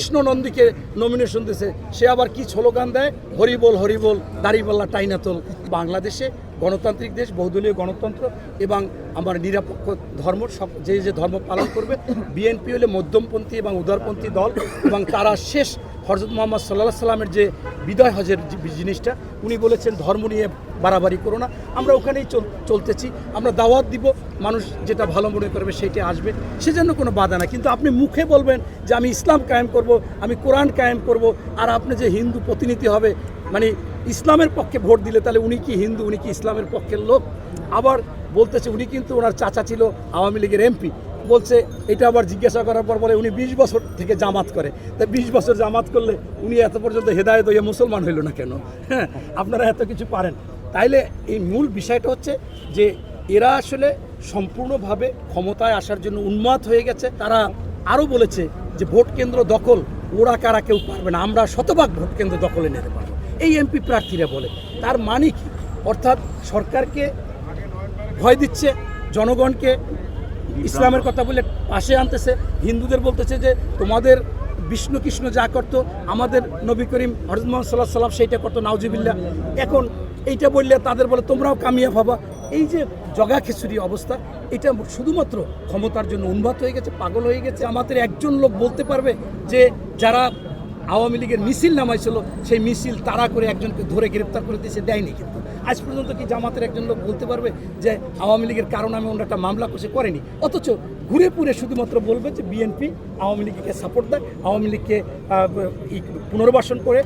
Krishna নন্দীকে nomination দিয়েছে সে আবার কি স্লোগান দেয়? হরিবোল হরিবোল দাড়িপাল্লা টাইনাতল বাংলাদেশে গণতান্ত্রিক দেশ, বহুদলীয় গণতন্ত্র এবং আমার নিরাপক্ষ ধর্ম, সব যে যে ধর্ম পালন করবে, বিএনপি হলে মধ্যমপন্থী এবং উদারপন্থী দল এবং তারা শেষ হরজত মোহাম্মদ সাল্লাহ সাল্লামের যে বিদয় হজের জিনিসটা। উনি বলেছেন, ধর্ম নিয়ে বাড়াবাড়ি করো না। আমরা ওখানেই চল চলতেছি। আমরা দাওয়াত দিব। মানুষ যেটা ভালো মনে করবে সেইটা আসবে। সেজন্য কোনো বাধা না কিন্তু আপনি মুখে বলবেন যে আমি ইসলাম কায়েম করব, আমি কোরআন কায়েম করব, আর আপনি যে হিন্দু প্রতিনিধি হবে মানে ইসলামের পক্ষে ভোট দিলে তাহলে উনি কি হিন্দু, উনি কি ইসলামের পক্ষের লোক? আবার বলতেছে উনি কিন্তু ওনার চাচা ছিল আওয়ামী লীগের এমপি। বলছে, এটা আবার জিজ্ঞাসা করার পর বলে উনি বিশ বছর থেকে জামাত করে। তা বিশ বছর জামাত করলে উনি এত পর্যন্ত হেদায়ত হয়ে মুসলমান হইল না কেন? হ্যাঁ আপনারা এত কিছু পারেন। তাইলে এই মূল বিষয়টা হচ্ছে যে এরা আসলে সম্পূর্ণভাবে ক্ষমতায় আসার জন্য উন্মাদ হয়ে গেছে। তারা আরও বলেছে যে ভোট কেন্দ্র দখল, ওরা কারা কেউ পারবে না। আমরা শতভাগ ভোট কেন্দ্র দখলে নিতে পারব। এই এমপি প্রার্থীরা বলে। তার মানে কি? অর্থাৎ সরকারকে ভয় দিচ্ছে, জনগণকে ইসলামের কথা বলে পাশে আনতেছে, হিন্দুদের বলতেছে যে, তোমাদের বিষ্ণু কৃষ্ণ যা করতো, আমাদের নবী করিম হরজ মোহাম্মদ সাল্লাহ সাল্লাম সেইটা করতো নাউজিবিল্লা এখন এইটা বললে তাদের বলে, তোমরাও কামিয়া ভাবা এই যে জগা খিচুড়ি অবস্থা, এটা শুধুমাত্র ক্ষমতার জন্য উন্মাদ হয়ে গেছে, পাগল হয়ে গেছে। আমাদের একজন লোক বলতে পারবে যে, যারা আওয়ামী লীগের মিছিল নামাইছিল, সেই মিছিল তারা করে একজনকে ধরে গ্রেপ্তার করে দিয়েছে দেয়নি কিন্তু। আজ পর্যন্ত কি জামাতের একজন লোক বলতে পারবে যে আওয়ামী লীগের কারণ আমি অন্য একটা মামলা করছে করেনি? অথচ ঘুরে পুরে শুধুমাত্র বলবে যে বিএনপি আওয়ামী লীগকে সাপোর্ট দেয়, আওয়ামী লীগকে পুনর্বাসন করে।